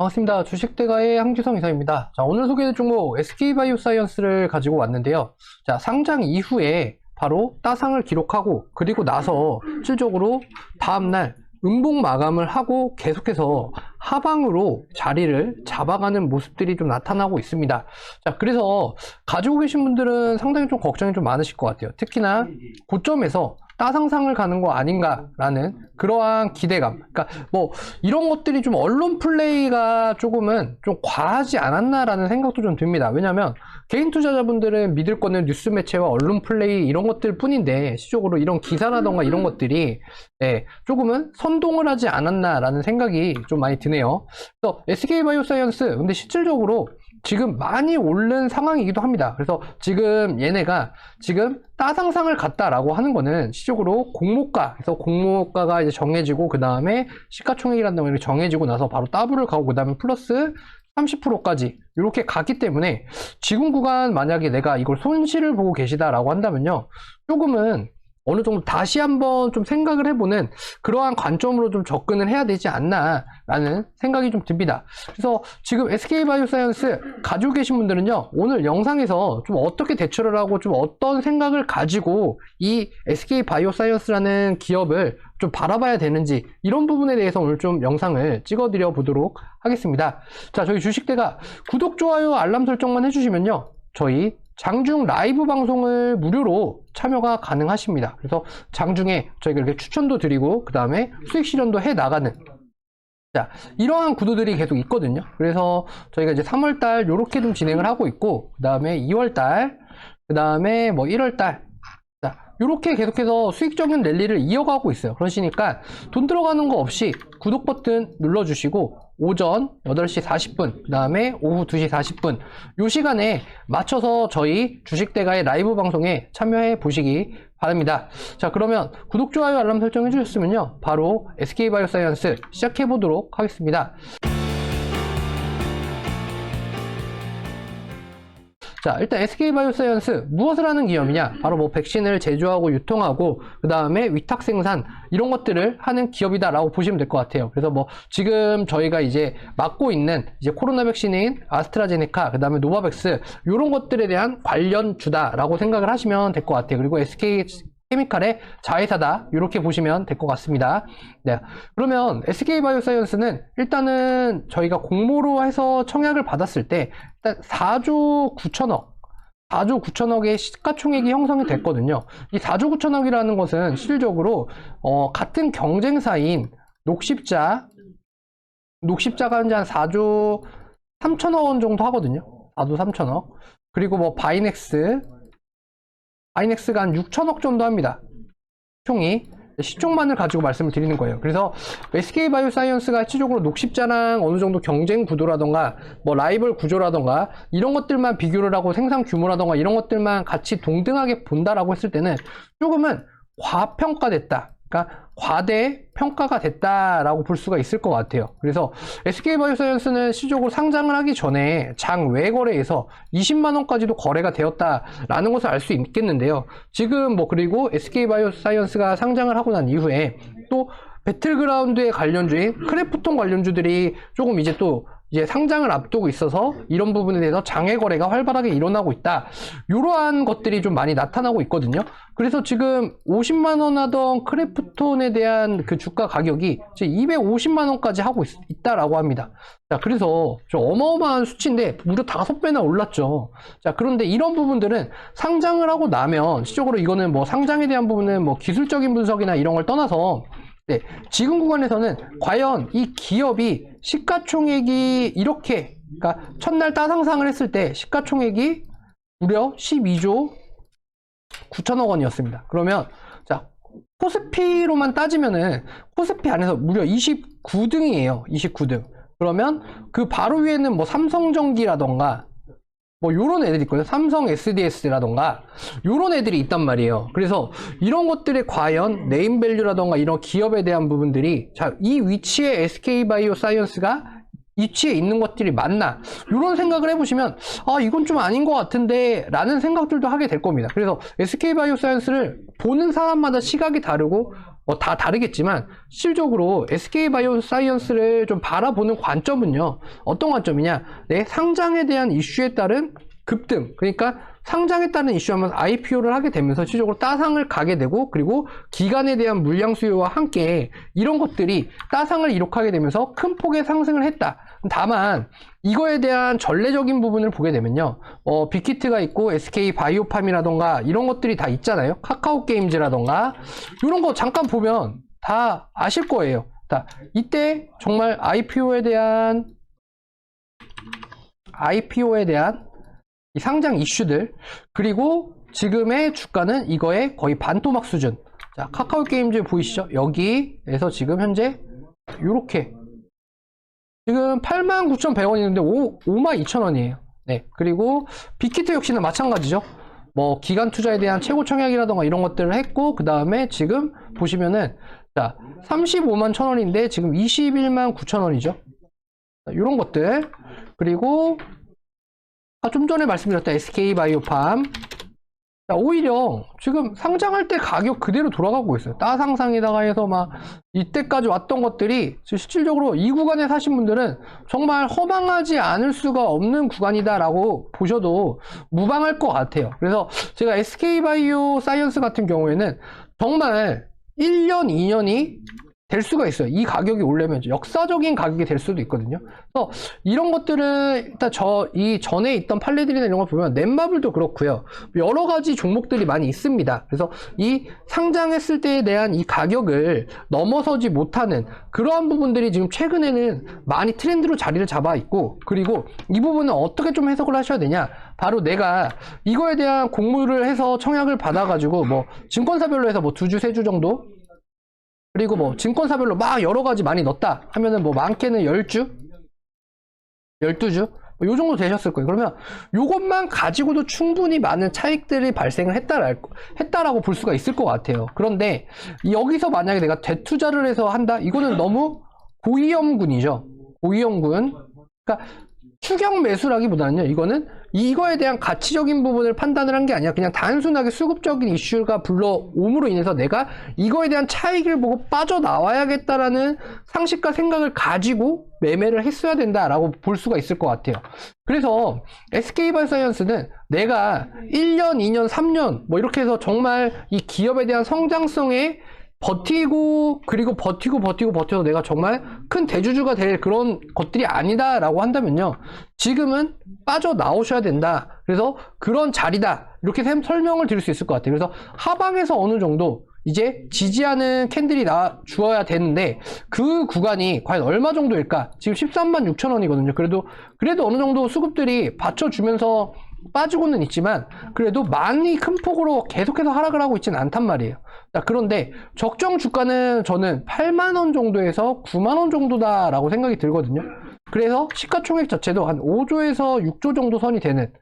반갑습니다. 주식대가의 항지성 이사입니다. 자, 오늘 소개해드릴 종목 SK바이오사이언스를 가지고 왔는데요. 자, 상장 이후에 바로 따상을 기록하고 그리고 나서 실질적으로 다음날 음봉 마감을 하고 계속해서 하방으로 자리를 잡아가는 모습들이 좀 나타나고 있습니다. 자, 그래서 가지고 계신 분들은 상당히 좀 걱정이 좀 많으실 것 같아요. 특히나 고점에서 따상상을 가는 거 아닌가라는 그러한 기대감. 그러니까 뭐 이런 것들이 좀 언론 플레이가 조금은 좀 과하지 않았나라는 생각도 좀 듭니다. 왜냐하면 개인 투자자분들은 믿을 거는 뉴스 매체와 언론 플레이 이런 것들 뿐인데 실적으로 이런 기사라던가 이런 것들이 네, 조금은 선동을 하지 않았나라는 생각이 좀 많이 드네요. 그래서 SK 바이오사이언스 근데 실질적으로 지금 많이 오른 상황이기도 합니다. 그래서 지금 얘네가 지금 따상상을 갔다라고 하는 거는 시적으로 공모가, 그래서 공모가가 이제 정해지고 그 다음에 시가총액이라는 거 정해지고 나서 바로 따블을 가고 그 다음에 플러스 30%까지 이렇게 갔기 때문에 지금 구간 만약에 내가 이걸 손실을 보고 계시다라고 한다면요 조금은 어느 정도 다시 한번 좀 생각을 해보는 그러한 관점으로 좀 접근을 해야 되지 않나라는 생각이 좀 듭니다. 그래서 지금 SK 바이오사이언스 가지고 계신 분들은요, 오늘 영상에서 좀 어떻게 대처를 하고 좀 어떤 생각을 가지고 이 SK 바이오사이언스라는 기업을 좀 바라봐야 되는지 이런 부분에 대해서 오늘 좀 영상을 찍어드려 보도록 하겠습니다. 자, 저희 주식대가 구독, 좋아요, 알람 설정만 해주시면요, 저희 장중 라이브 방송을 무료로 참여가 가능하십니다. 그래서 장중에 저희가 이렇게 추천도 드리고 그 다음에 수익 실현도 해 나가는 자 이러한 구도들이 계속 있거든요. 그래서 저희가 이제 3월달 이렇게 좀 진행을 하고 있고 그 다음에 2월달 그 다음에 뭐 1월달 자 이렇게 계속해서 수익적인 랠리를 이어가고 있어요. 그러시니까 돈 들어가는 거 없이 구독 버튼 눌러주시고 오전 8시 40분, 그 다음에 오후 2시 40분, 요 시간에 맞춰서 저희 주식대가의 라이브 방송에 참여해 보시기 바랍니다. 자, 그러면 구독, 좋아요, 알람 설정 해주셨으면요. 바로 SK바이오사이언스 시작해 보도록 하겠습니다. 자, 일단 SK바이오사이언스 무엇을 하는 기업이냐? 바로 뭐 백신을 제조하고 유통하고 그 다음에 위탁 생산 이런 것들을 하는 기업이다 라고 보시면 될 것 같아요. 그래서 뭐 지금 저희가 이제 맞고 있는 이제 코로나 백신인 아스트라제네카 그 다음에 노바백스 이런 것들에 대한 관련 주다 라고 생각을 하시면 될 것 같아요. 그리고 SK 케미칼의 자회사다 이렇게 보시면 될 것 같습니다. 네. 그러면 SK 바이오사이언스는 일단은 저희가 공모로 해서 청약을 받았을 때 일단 4조 9천억 4조 9천억의 시가총액이 형성이 됐거든요. 이 4조 9천억이라는 것은 실질적으로 어, 같은 경쟁사인 녹십자 녹십자가 현재 한 4조 3천억 원 정도 하거든요. 4조 3천억. 그리고 뭐 바이넥스 바이넥스가 한 6천억 정도 합니다. 총이 시총만을 가지고 말씀을 드리는 거예요. 그래서 SK 바이오사이언스가 실질적으로 녹십자랑 어느 정도 경쟁 구도라던가 뭐 라이벌 구조라던가 이런 것들만 비교를 하고 생산 규모라던가 이런 것들만 같이 동등하게 본다라고 했을 때는 조금은 과평가됐다. 그러니까 과대 평가가 됐다라고 볼 수가 있을 것 같아요. 그래서 SK바이오사이언스는 실적으로 상장을 하기 전에 장 외거래에서 20만 원까지도 거래가 되었다라는 것을 알 수 있겠는데요. 지금 뭐 그리고 SK바이오사이언스가 상장을 하고 난 이후에 또 배틀그라운드의 관련주인 크래프톤 관련주들이 조금 이제 또 이제 상장을 앞두고 있어서 이런 부분에 대해서 장외 거래가 활발하게 일어나고 있다. 이러한 것들이 좀 많이 나타나고 있거든요. 그래서 지금 50만 원 하던 크래프톤에 대한 그 주가 가격이 지금 250만 원까지 하고 있, 다라고 합니다. 자, 그래서 좀 어마어마한 수치인데 무려 다섯 배나 올랐죠. 자, 그런데 이런 부분들은 상장을 하고 나면 실적으로 이거는 뭐 상장에 대한 부분은 뭐 기술적인 분석이나 이런 걸 떠나서 네, 지금 구간에서는 과연 이 기업이 시가총액이 이렇게 그러니까 첫날 따상상을 했을 때 시가총액이 무려 12조 9천억 원이었습니다. 그러면 자 코스피로만 따지면은 코스피 안에서 무려 29등이에요. 29등. 그러면 그 바로 위에는 뭐 삼성전기라던가 뭐 요런 애들이 있거든요. 삼성 SDS라던가 요런 애들이 있단 말이에요. 그래서 이런 것들이 과연 네임 밸류라던가 이런 기업에 대한 부분들이 자, 이 위치에 SK바이오 사이언스가 위치에 있는 것들이 맞나 이런 생각을 해보시면 아 이건 좀 아닌 것 같은데 라는 생각들도 하게 될 겁니다 그래서 SK바이오사이언스를 보는 사람마다 시각이 다르고 뭐다 다르겠지만 실질적으로 SK 바이오 사이언스를 좀 바라보는 관점은요. 어떤 관점이냐? 내 상장에 대한 이슈에 따른 급등. 그러니까 상장에 따른 이슈하면 IPO를 하게 되면서 실질적으로 따상을 가게 되고 그리고 기간에 대한 물량 수요와 함께 이런 것들이 따상을 이룩하게 되면서 큰 폭의 상승을 했다. 다만 이거에 대한 전례적인 부분을 보게 되면요. 어, 빅히트가 있고 SK 바이오팜이라던가 이런 것들이 다 있잖아요. 카카오 게임즈라던가 이런 거 잠깐 보면 다 아실 거예요. 자, 이때 정말 IPO에 대한 IPO에 대한 이 상장 이슈들 그리고 지금의 주가는 이거의 거의 반토막 수준 자 카카오 게임즈 보이시죠 여기에서 지금 현재 요렇게 지금 89,100원 있는데 5, 52,000원이에요. 네 그리고 빅히트 역시는 마찬가지죠. 뭐 기간 투자에 대한 최고 청약이라던가 이런 것들을 했고 그 다음에 지금 보시면은 자 35만 1,000원인데 지금 21만 9,000원이죠. 이런 것들. 그리고 아, 좀 전에 말씀드렸던 SK 바이오팜. 자, 오히려 지금 상장할 때 가격 그대로 돌아가고 있어요. 따상상에다가 해서 막 이때까지 왔던 것들이 실질적으로 이 구간에 사신 분들은 정말 허망하지 않을 수가 없는 구간이다라고 보셔도 무방할 것 같아요. 그래서 제가 SK 바이오 사이언스 같은 경우에는 정말 1년, 2년이 될 수가 있어요. 이 가격이 오르면 역사적인 가격이 될 수도 있거든요. 그래서 이런 것들은 일단 저 이 전에 있던 판례들이나 이런 걸 보면 넷마블도 그렇고요. 여러 가지 종목들이 많이 있습니다. 그래서 이 상장했을 때에 대한 이 가격을 넘어서지 못하는 그러한 부분들이 지금 최근에는 많이 트렌드로 자리를 잡아 있고 그리고 이 부분은 어떻게 좀 해석을 하셔야 되냐? 바로 내가 이거에 대한 공모를 해서 청약을 받아가지고 뭐 증권사별로 해서 뭐 두 주, 세 주 정도 그리고 뭐 증권사별로 막 여러 가지 많이 넣었다 하면은 뭐 많게는 10주? 12주? 뭐 요 정도 되셨을 거예요. 그러면 요것만 가지고도 충분히 많은 차익들이 발생을 했다라, 했다라고 볼 수가 있을 것 같아요. 그런데 여기서 만약에 내가 대투자를 해서 한다? 이거는 너무 고위험군이죠. 고위험군. 그러니까 추격 매수라기보다는요, 이거는 이거에 대한 가치적인 부분을 판단을 한 게 아니라 그냥 단순하게 수급적인 이슈가 불러옴으로 인해서 내가 이거에 대한 차익을 보고 빠져나와야겠다라는 상식과 생각을 가지고 매매를 했어야 된다라고 볼 수가 있을 것 같아요. 그래서 SK바이오사이언스는 내가 1년, 2년, 3년 뭐 이렇게 해서 정말 이 기업에 대한 성장성에 버티고 그리고 버티고 버티고 버텨서 내가 정말 큰 대주주가 될 그런 것들이 아니다라고 한다면요. 지금은 빠져 나오셔야 된다. 그래서 그런 자리다. 이렇게 샘- 설명을 드릴 수 있을 것 같아요. 그래서 하방에서 어느 정도 이제 지지하는 캔들이 나 주어야 되는데 그 구간이 과연 얼마 정도일까? 지금 13만 6천 원이거든요. 그래도 그래도 어느 정도 수급들이 받쳐주면서 빠지고는 있지만 그래도 많이 큰 폭으로 계속해서 하락을 하고 있지는 않단 말이에요. 자, 그런데 적정 주가는 저는 8만 원 정도에서 9만 원 정도다라고 생각이 들거든요. 그래서 시가총액 자체도 한 5조에서 6조 정도 선이 되는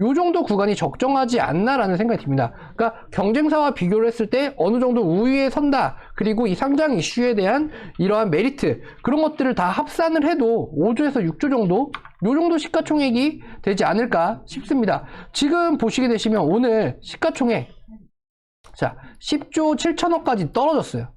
요 정도 구간이 적정하지 않나라는 생각이 듭니다. 그러니까 경쟁사와 비교를 했을 때 어느 정도 우위에 선다. 그리고 이 상장 이슈에 대한 이러한 메리트 그런 것들을 다 합산을 해도 5조에서 6조 정도 요 정도 시가총액이 되지 않을까 싶습니다. 지금 보시게 되시면 오늘 시가총액 자 10조 7천억까지 떨어졌어요.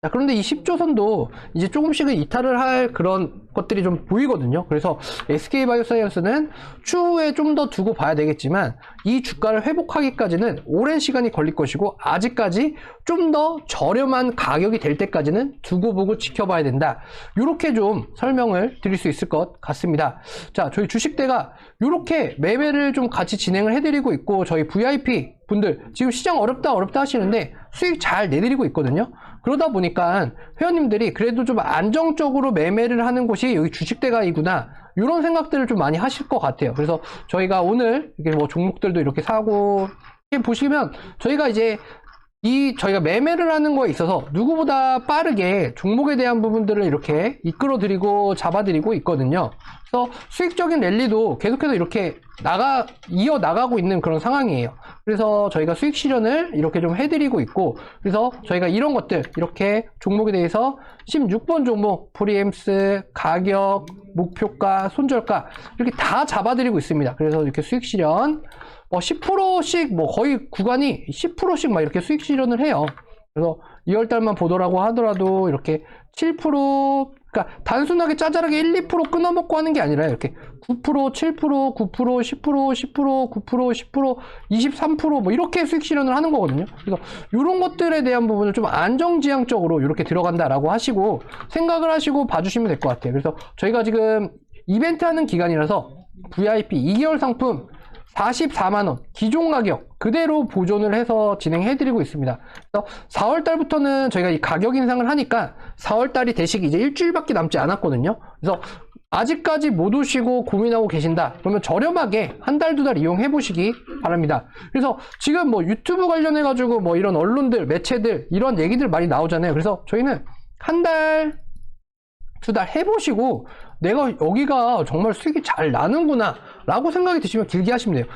자, 그런데 이 10조 선도 이제 조금씩은 이탈을 할 그런 것들이 좀 보이거든요. 그래서 SK 바이오사이언스는 추후에 좀 더 두고 봐야 되겠지만 이 주가를 회복하기까지는 오랜 시간이 걸릴 것이고 아직까지 좀 더 저렴한 가격이 될 때까지는 두고 보고 지켜봐야 된다. 이렇게 좀 설명을 드릴 수 있을 것 같습니다. 자, 저희 주식대가 이렇게 매매를 좀 같이 진행을 해드리고 있고 저희 VIP 분들 지금 시장 어렵다 어렵다 하시는데 수익 잘 내드리고 있거든요. 그러다 보니까 회원님들이 그래도 좀 안정적으로 매매를 하는 곳이 여기 주식대가이구나. 이런 생각들을 좀 많이 하실 것 같아요. 그래서 저희가 오늘 이렇게 뭐 종목들도 이렇게 사고 보시면 저희가 이제 이 저희가 매매를 하는 거에 있어서 누구보다 빠르게 종목에 대한 부분들을 이렇게 이끌어 드리고 잡아 드리고 있거든요. 그래서 수익적인 랠리도 계속해서 이렇게 나가 이어 나가고 있는 그런 상황이에요. 그래서 저희가 수익 실현을 이렇게 좀 해드리고 있고 그래서 저희가 이런 것들 이렇게 종목에 대해서 16번 종목 프리엠스 가격 목표가 손절가 이렇게 다 잡아드리고 있습니다. 그래서 이렇게 수익 실현 뭐 10%씩 뭐 거의 구간이 10%씩 막 이렇게 수익 실현을 해요. 그래서 2월 달만 보더라고 하더라도 이렇게 7% 그러니까 단순하게 짜잘하게 1, 2% 끊어먹고 하는 게 아니라 이렇게 9%, 7%, 9%, 10%, 10%, 9%, 10%, 23%뭐 이렇게 수익 실현을 하는 거거든요. 그래서 이런 것들에 대한 부분을 좀 안정지향적으로 이렇게 들어간다라고 하시고 생각을 하시고 봐주시면 될 것 같아요. 그래서 저희가 지금 이벤트 하는 기간이라서 VIP 2개월 상품 44만원 기존 가격 그대로 보존을 해서 진행해 드리고 있습니다. 그래서 4월 달부터는 저희가 이 가격 인상을 하니까 4월 달이 되시기 이제 일주일밖에 남지 않았거든요. 그래서 아직까지 못 오시고 고민하고 계신다. 그러면 저렴하게 한 달, 두달 이용해 보시기 바랍니다. 그래서 지금 뭐 유튜브 관련해 가지고 뭐 이런 언론들, 매체들 이런 얘기들 많이 나오잖아요. 그래서 저희는 한 달, 두달 해보시고 내가 여기가 정말 수익이 잘 나는구나 라고 생각이 드시면 길게 하시면 돼요.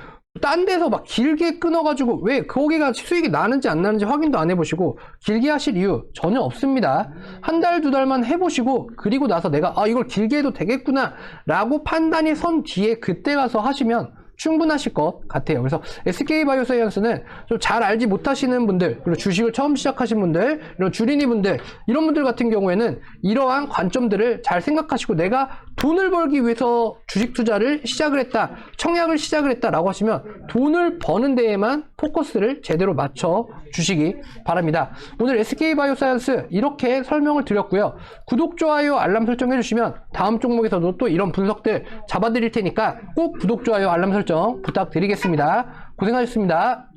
딴 데서 막 길게 끊어가지고 왜 거기가 수익이 나는지 안 나는지 확인도 안 해보시고 길게 하실 이유 전혀 없습니다. 한 달, 두 달만 해보시고 그리고 나서 내가 아 이걸 길게 해도 되겠구나 라고 판단이 선 뒤에 그때 가서 하시면 충분하실 것 같아요. 그래서 SK 바이오사이언스는 좀 잘 알지 못하시는 분들, 그리고 주식을 처음 시작하신 분들, 이런 주린이 분들, 이런 분들 같은 경우에는 이러한 관점들을 잘 생각하시고 내가 돈을 벌기 위해서 주식 투자를 시작을 했다, 청약을 시작을 했다라고 하시면 돈을 버는 데에만 포커스를 제대로 맞춰 주시기 바랍니다. 오늘 SK 바이오사이언스 이렇게 설명을 드렸고요. 구독, 좋아요, 알람 설정 해 주시면 다음 종목에서도 또 이런 분석들 잡아드릴 테니까 꼭 구독, 좋아요, 알람 설정 부탁드리겠습니다. 고생하셨습니다.